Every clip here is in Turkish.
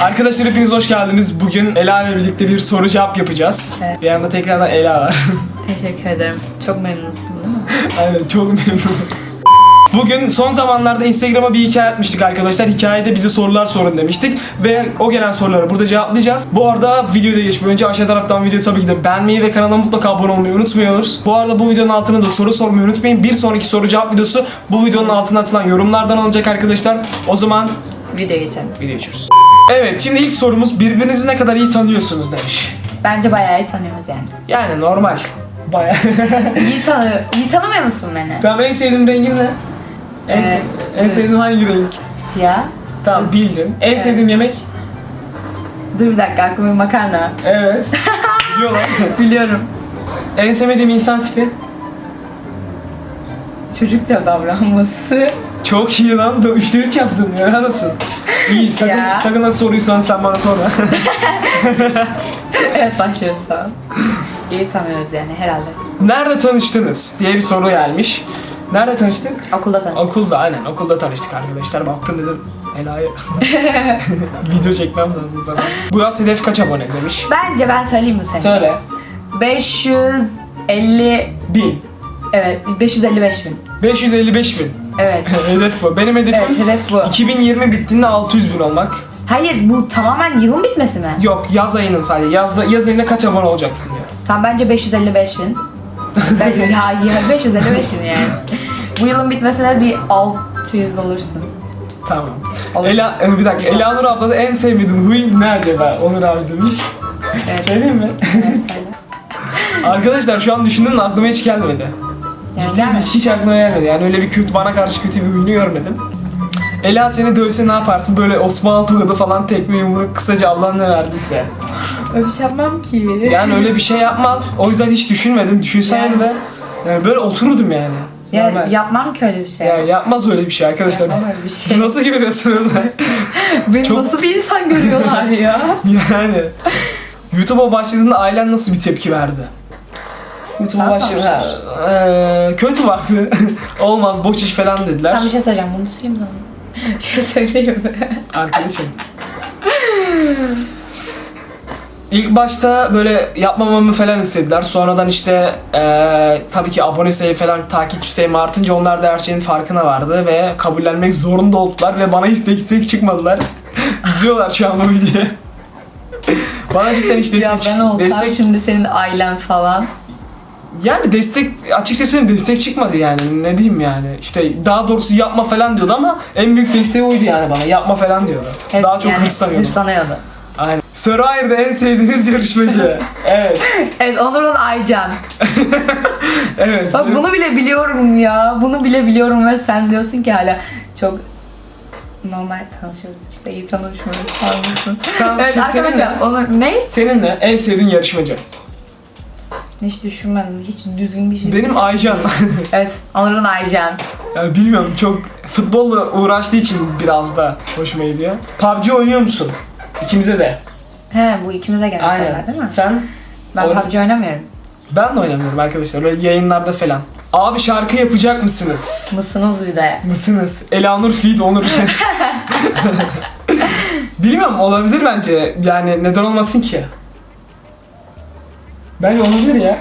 Arkadaşlar hepiniz hoş geldiniz. Bugün Ela ile birlikte bir soru cevap yapacağız. Evet. Bir yanında tekrardan Ela var. Teşekkür ederim. Çok memnunsun değil mi? Aynen çok memnunum. Bugün son zamanlarda Instagram'a bir hikaye atmıştık arkadaşlar. Hikayede bize sorular sorun demiştik. Ve o gelen soruları burada cevaplayacağız. Bu arada videoda geçmeden önce aşağı taraftan videoyu tabii ki de beğenmeyi ve kanala mutlaka abone olmayı unutmuyoruz. Bu arada bu videonun altına da soru sormayı unutmayın. Bir sonraki soru cevap videosu bu videonun altına atılan yorumlardan alınacak arkadaşlar. O zaman Video geçelim. video geçiyoruz. Evet şimdi ilk sorumuz birbirinizi ne kadar iyi tanıyorsunuz demiş. Bence bayağı iyi tanıyoruz yani. Yani normal. Baya. İyi, tanı iyi tanımıyor musun beni? tamam en sevdiğim rengin ne? En, Ee, se- en sevdiğim hangi renk? Siyah. Tamam bildin. En sevdiğim yemek? Dur bir dakika aklıma makarna. Evet. Biliyorlar. Biliyorum. en sevmediğim insan tipi? Çocukça davranması. Çok iyi lan. 3'te 3 yaptın ya. Helal olsun. İyi. Sakın, Ya. sakın nasıl soruyu sorarsan sen bana sorma. evet başlıyoruz falan. İyi tanıyoruz yani herhalde. Nerede tanıştınız? diye bir soru gelmiş. Nerede tanıştık? Okulda tanıştık. Okulda aynen. Okulda tanıştık arkadaşlar. Baktım dedim. Ela'ya video çekmem lazım falan. Bu yaz hedef kaç abone demiş. Bence ben söyleyeyim mi seni? Söyle. 550 1000. Evet 555 bin. 555 bin. Evet. hedef bu. Benim hedefim Evet hedef bu. 2020 bittiğinde 600 bin olmak. Hayır bu tamamen yılın bitmesi mi? Yok yaz ayının sadece. Yazda, yaz ayında kaç abone olacaksın diyor. Tamam bence 555 bin. bence ya, ya 555 bin yani. Bu yılın bitmesine bir 600 olursun. Tamam. Olur. Ela, e, bir dakika. İnşallah. Elanur abla da en sevmediğin huyun ne acaba? Onur abi demiş. Evet. Söyleyeyim mi? Evet, söyle. Arkadaşlar şu an düşündüm de aklıma hiç gelmedi. Yani Ciddi gelmedi. hiç aklıma gelmedi. Yani öyle bir kötü, bana karşı kötü bir huyunu görmedim. Ela seni dövse ne yaparsın? Böyle Osmanlı tokadı falan tekme yumruk kısaca Allah ne verdiyse. Öyle bir şey yapmam ki. Yani öyle bir şey yapmaz. O yüzden hiç düşünmedim. Düşünseydim de yani böyle otururdum yani. Ya, Normal. yapmam ki öyle bir şey. Ya yapmaz öyle bir şey arkadaşlar. Yapmam öyle bir şey. Nasıl görüyorsunuz? Beni çok- nasıl bir insan görüyorlar ya? yani YouTube'a başladığında ailen nasıl bir tepki verdi? YouTube'a başladığında eee, kötü baktı. Olmaz boş iş falan dediler. Tam bir şey söyleyeceğim. Bunu söyleyeyim mi? Bir şey söyleyeyim mi? Arkadaşım. İlk başta böyle yapmamamı falan istediler. Sonradan işte eee, tabii ki abone sayı falan takipçi sayımı artınca onlar da her şeyin farkına vardı ve kabullenmek zorunda oldular ve bana istek istek çıkmadılar. İzliyorlar şu an bu videoyu. bana cidden hiç ya destek, ben olsam destek şimdi senin ailen falan. Yani destek açıkça söyleyeyim destek çıkmadı yani ne diyeyim yani işte daha doğrusu yapma falan diyordu ama en büyük desteği oydu yani bana yapma falan diyordu. Evet, daha çok yani hırslanıyordu. Hırslanıyordu. Aynen. Survivor'da en sevdiğiniz yarışmacı. evet. Evet Onur'un Aycan. Evet. Bak bunu bile biliyorum ya. Bunu bile biliyorum ve sen diyorsun ki hala çok normal tanışıyoruz işte iyi tanışmıyoruz. Tamam, evet arkadaşlar Onur ne? Senin de en sevdiğin yarışmacı. Hiç düşünmedim. Hiç düzgün bir şey. Benim Aycan. Evet Onur'un Aycan. ya bilmiyorum çok futbolla uğraştığı için biraz da hoşuma gidiyor. PUBG oynuyor musun? İkimize de. He bu ikimize gelen şeyler değil mi? Sen? Ben Oyun- PUBG oynamıyorum. Ben de oynamıyorum arkadaşlar. Öyle yayınlarda falan. Abi şarkı yapacak mısınız? Mısınız bir de. Mısınız? Elanur Feed Onur. Bilmiyorum olabilir bence. Yani neden olmasın ki? Bence olabilir ya.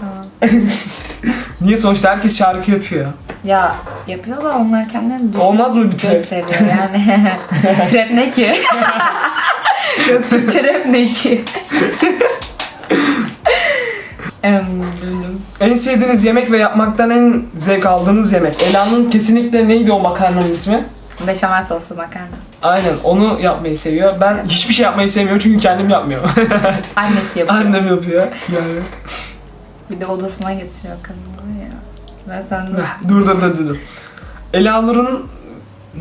Tamam. Niye sonuçta herkes şarkı yapıyor. Ya yapıyor da onlar kendilerini düzgün Olmaz mı bir trap? gösteriyor yani. trap ne ki? Yok trap ne ki? Em. En sevdiğiniz yemek ve yapmaktan en zevk aldığınız yemek. Elan'ın kesinlikle neydi o makarnanın ismi? Beşamel soslu makarna. Aynen onu yapmayı seviyor. Ben hiçbir şey yapmayı sevmiyorum çünkü kendim yapmıyorum. Annesi yapıyor. Annem yapıyor. Yani. Bir de odasına getiriyor kadın var ya. Ben sen de dur dur dur dur. Elanur'un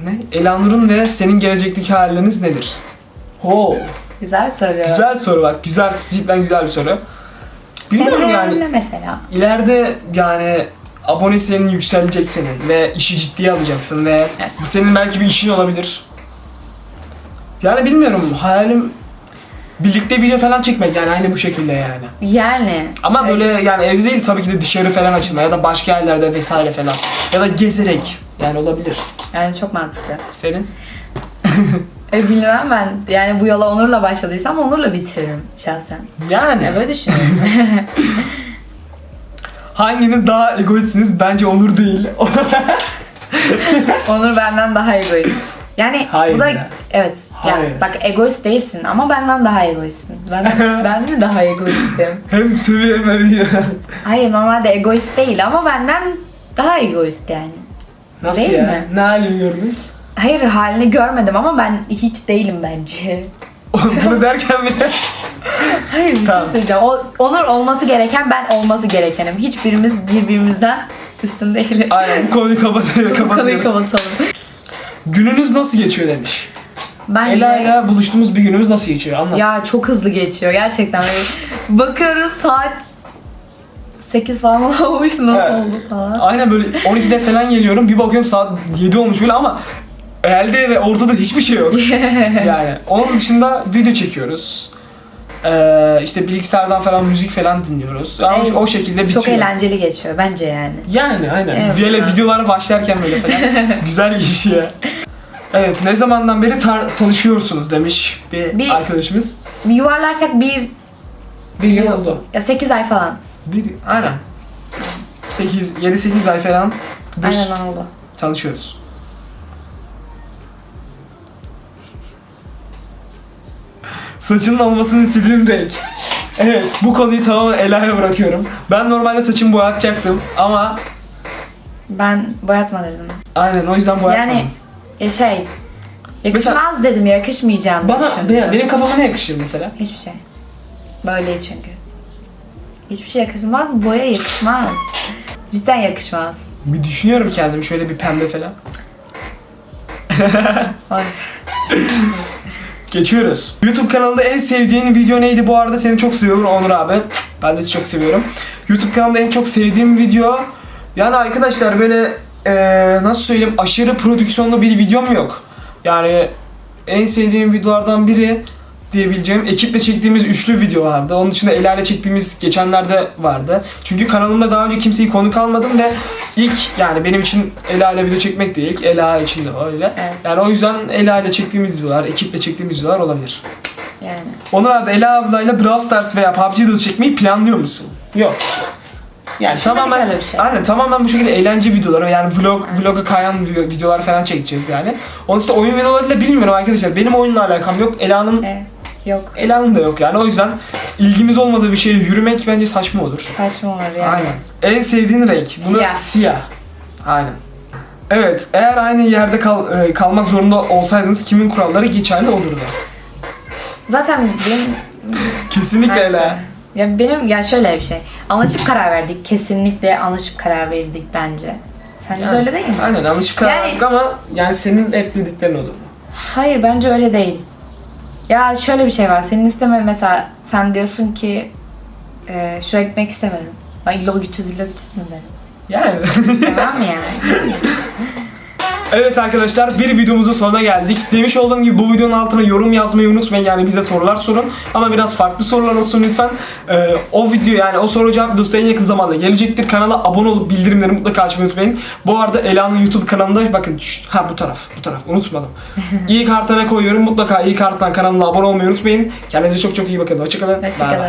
ne? Elanur'un ve senin gelecekteki hayalleriniz nedir? Ho, güzel soruyor. güzel soru bak. Güzel, cidden güzel bir soru. Bilmiyorum Senin yani. hayalin ne mesela? İleride yani abone sayının yükselecek senin ve işi ciddiye alacaksın ve Evet. bu senin belki bir işin olabilir. Yani bilmiyorum hayalim birlikte video falan çekmek yani aynı bu şekilde yani. Yani. Ama böyle yani evde değil tabii ki de dışarı falan açılma ya da başka yerlerde vesaire falan. Ya da gezerek yani olabilir. Yani çok mantıklı. Senin? E, bilmem ben. Yani bu yola Onur'la başladıysam Onur'la bitiririm şahsen. Yani Ya böyle düşünüyorum. hanginiz daha egoistsiniz? Bence Onur değil. Onur benden daha egoist. Yani Hayır bu da ya. evet. Yani Hayır. bak egoist değilsin ama benden daha egoistsin. Ben ben de daha egoistim. hem sövüyor hem övüyor. Hayır normalde egoist değil ama benden daha egoist yani. Nasıl Değil ya? mi? Ne halimi gördün? Hayır halini görmedim ama ben hiç değilim bence. Bunu derken bile Hayır bir Tamam. şey söyleyeceğim. O, Onur olması gereken ben olması gerekenim. Hiçbirimiz birbirimizden üstün değiliz. Aynen bu konuyu kapatıyor, Bu konuyu kapatıyoruz. kapatalım. Gününüz nasıl geçiyor demiş. Bence Ela ile buluştuğumuz bir günümüz nasıl geçiyor? Anlat. ya çok hızlı geçiyor gerçekten. Böyle bakıyoruz saat 8 falan olmuş nasıl Evet. oldu falan. Aynen böyle 12'de falan geliyorum. Bir bakıyorum saat 7 olmuş böyle ama elde ve ortada hiçbir şey yok. yani onun dışında video çekiyoruz. Ee, işte bilgisayardan falan müzik falan dinliyoruz. Yani Evet. o şekilde bitiyor. Çok eğlenceli geçiyor bence yani. Yani aynen. Evet. Böyle videolara başlarken böyle falan. Güzel geçiyor. Evet ne zamandan beri tanışıyorsunuz demiş bir, Bir- arkadaşımız. Bir yuvarlarsak bir Bir yıl oldu. ya 8 ay falan. Bir, aynen. 8, 7-8 ay falan Aynen oldu. tanışıyoruz. Saçının olmasını istediğim renk. Evet, bu konuyu tamamen Ela'ya bırakıyorum. Ben normalde saçımı boyatacaktım ama Ben boyatma dedim. aynen o yüzden boyatmadım. Yani ya şey yakışmaz dedim yakışmayacağını Bana, düşündüm. benim, benim kafama ne yakışır mesela? Hiçbir şey. Böyle çünkü. Hiçbir şey yakışmaz. Boya yakışmaz. Cidden yakışmaz. Bir düşünüyorum kendimi şöyle bir pembe falan. Ay. Geçiyoruz. YouTube kanalında en sevdiğin video neydi? Bu arada seni çok seviyorum Onur abi. Ben de seni çok seviyorum. YouTube kanalında en çok sevdiğim video yani arkadaşlar böyle eee, nasıl söyleyeyim aşırı prodüksiyonlu bir videom yok. Yani en sevdiğim videolardan biri diyebileceğim ekiple çektiğimiz üçlü video vardı. Onun dışında Ela ile çektiğimiz geçenlerde vardı. Çünkü kanalımda daha önce kimseyi konuk almadım ve ilk yani benim için Ela ile video çekmek de ilk. Ela için de öyle. Evet. Yani o yüzden Ela ile çektiğimiz videolar, ekiple çektiğimiz videolar olabilir. Yani. Onur abi Ela ablayla Brawl Stars veya PUBG videosu çekmeyi planlıyor musun? Yok. Yani Düşünmedik tamamen öyle bir şey. aynen tamamen bu şekilde eğlence videoları yani vlog vloga kayan vi- videolar falan çekeceğiz yani. Onun işte oyun videolarıyla bilmiyorum arkadaşlar. Benim oyunla alakam yok. Ela'nın E, yok. Ela'nın da yok yani. O yüzden ilgimiz olmadığı bir şeye yürümek bence saçma olur. Saçma olur yani. Aynen. En sevdiğin renk? Bunu Siyah. siyah. Aynen. Evet, eğer aynı yerde kal- e, kalmak zorunda olsaydınız kimin kuralları geçerli olurdu? Zaten benim Kesinlikle. Ela. Ya benim ya şöyle bir şey. Anlaşıp karar verdik. Kesinlikle anlaşıp karar verdik bence. Sence de öyle değil mi? Aynen yanlış karar Yani- verdik ama yani senin hep dediklerin olurdu. Hayır bence öyle değil. Ya şöyle bir şey var. Senin isteme mesela sen diyorsun ki e, şu ekmek istemiyorum. Ay illa gideceğiz illa gideceğiz mi derim. Yani. Tamam mı yani? evet arkadaşlar bir videomuzun sonuna geldik. Demiş olduğum gibi bu videonun altına yorum yazmayı unutmayın. Yani bize sorular sorun. Ama biraz farklı sorular olsun lütfen. Ee, o video yani o soru cevap videosu en yakın zamanda gelecektir. Kanala abone olup bildirimleri mutlaka açmayı unutmayın. Bu arada Ela'nın YouTube kanalında bakın şşt, ha bu taraf bu taraf unutmadım. iyi kartana koyuyorum. Mutlaka iyi karttan kanalına abone olmayı unutmayın. Kendinize çok çok iyi bakın. Hoşçakalın. Hoşçakalın.